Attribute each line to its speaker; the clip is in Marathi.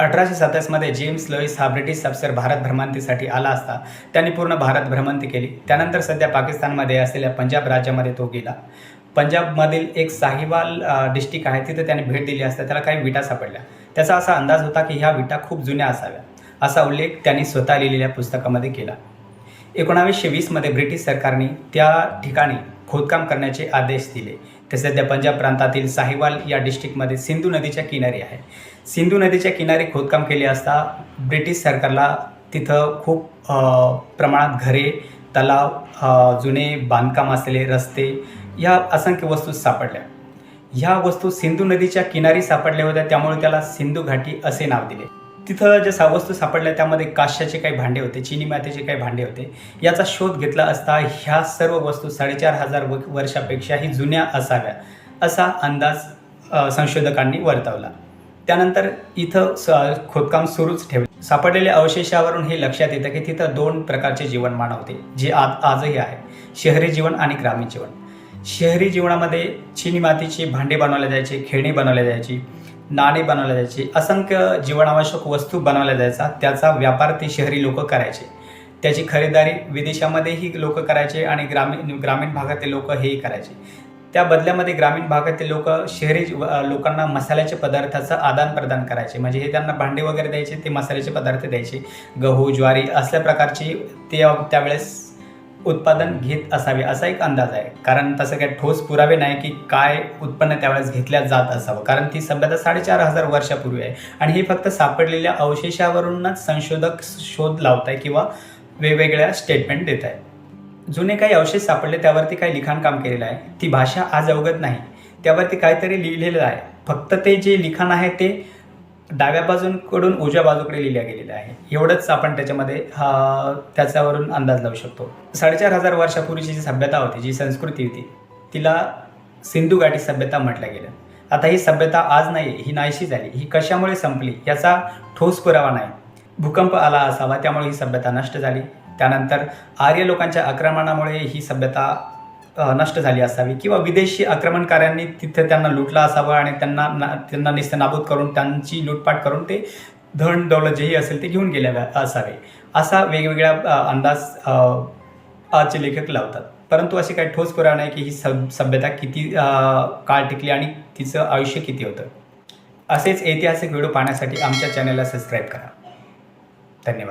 Speaker 1: अठराशे सत्तावीसमध्ये जेम्स लोईस हा ब्रिटिश अफसर भारत भ्रमंतीसाठी आला असता. त्यांनी पूर्ण भारत भ्रमंती केली. त्यानंतर सध्या पाकिस्तानमध्ये असलेल्या पंजाब राज्यामध्ये तो गेला. पंजाबमधील एक साहिवाल डिस्ट्रिक्ट आहे. तिथे त्याने भेट दिली असता. त्याला काही विटा सापडल्या. त्याचा असा अंदाज होता की ह्या विटा खूप जुन्या असाव्या असा उल्लेख त्यांनी स्वतः लिहिलेल्या पुस्तकामध्ये केला. एकोणावीसशे वीसमध्ये ब्रिटिश सरकारने त्या ठिकाणी खोदकाम करण्याचे आदेश दिले. ते सध्या पंजाब प्रांतातील साहिवाल या डिस्ट्रिक्टमध्ये सिंधू नदीच्या किनारी आहे. सिंधू नदीच्या किनारी खोदकाम केले असता ब्रिटिश सरकारला तिथं खूप प्रमाणात घरे तलाव जुने बांधकाम असलेले रस्ते या असंख्य वस्तू सापडल्या. ह्या वस्तू सिंधू नदीच्या किनारी सापडल्या होत्या त्यामुळे त्याला सिंधू घाटी असे नाव दिले. तिथं ज्या सा वस्तू सापडल्या त्यामध्ये काश्याचे काही भांडे होते चिनी मातीचे काही भांडे होते. याचा शोध घेतला असता ह्या सर्व वस्तू साडेचार हजार व वर्षापेक्षाही जुन्या असाव्या असा अंदाज संशोधकांनी वर्तवला. त्यानंतर इथं स खोदकाम सुरूच ठेवले. सापडलेल्या अवशेषावरून हे लक्षात येतं की तिथं दोन प्रकारचे जीवनमान होते जे आज आजही आहे. शहरी जीवन आणि ग्रामीण जीवन. शहरी जीवनामध्ये चिनी मातीची भांडे बनवले जायचे खेळणी बनवल्या जायची. नाणी बनवल्या जायचे. असंख्य जीवनावश्यक वस्तू बनवल्या जायचा त्याचा व्यापार ते शहरी लोक करायचे. त्याची खरेदारी विदेशामध्येही लोक करायचे आणि ग्रामीण ग्रामीण भागातील लोक हेही करायचे. त्या बदल्यामध्ये ग्रामीण भागातील लोक शहरी लोकांना मसाल्याच्या पदार्थाचं आदान प्रदान करायचे. म्हणजे हे त्यांना भांडे वगैरे द्यायचे ते मसाल्याचे पदार्थ द्यायचे. गहू ज्वारी असल्या प्रकारची ते त्यावेळेस उत्पादन घेत असावे असा एक अंदाज आहे. कारण तसं काही ठोस पुरावे नाही की काय उत्पन्न त्यावेळेस घेतल्या जात असावं. कारण ती सभ्यता साडेचार हजार वर्षापूर्वी आहे. आणि हे फक्त सापडलेल्या अवशेषावरूनच संशोधक शोध लावत आहे किंवा वेगवेगळ्या स्टेटमेंट देत आहे जुने काही अवशेष सापडले त्यावरती काही लिखाण काम केलेलं आहे. ती भाषा आज अवगत नाही. त्यावरती काहीतरी लिहिलेलं आहे. फक्त ते जे लिखाण आहे ते डाव्या बाजूकडून उजव्या बाजूकडे लिहिल्या गेलेल्या आहे. एवढंच आपण त्याच्यामध्ये त्याच्यावरून अंदाज लावू शकतो. साडेचार हजार वर्षापूर्वीची जी सभ्यता होती जी संस्कृती होती तिला सिंधू घाटी सभ्यता म्हटलं गेलं. आता ही सभ्यता आज नाही ही नाहीशी झाली. ही कशामुळे संपली याचा ठोस पुरावा नाही. भूकंप आला असावा त्यामुळे ही सभ्यता नष्ट झाली. त्यानंतर आर्य लोकांच्या आक्रमणामुळे ही सभ्यता नष्ट झाली असावी किंवा विदेशी आक्रमणकाऱ्यांनी तिथे त्यांना लुटला असावा आणि त्यांना ना- त्यांना निस्तनाबूत करून त्यांची लूटपाट करून ते धन दौलत जेही असेल ते घेऊन गेले असावे. असा वेगवेगळ्या अंदाज आजचे लेखक लावतात. परंतु असे काही ठोस पुरावा नाही की ही सब सभ्यता किती काळ टिकली आणि तिचं आयुष्य किती होतं. असेच ऐतिहासिक व्हिडिओ पाहण्यासाठी आमच्या चॅनलला सबस्क्राईब करा. धन्यवाद.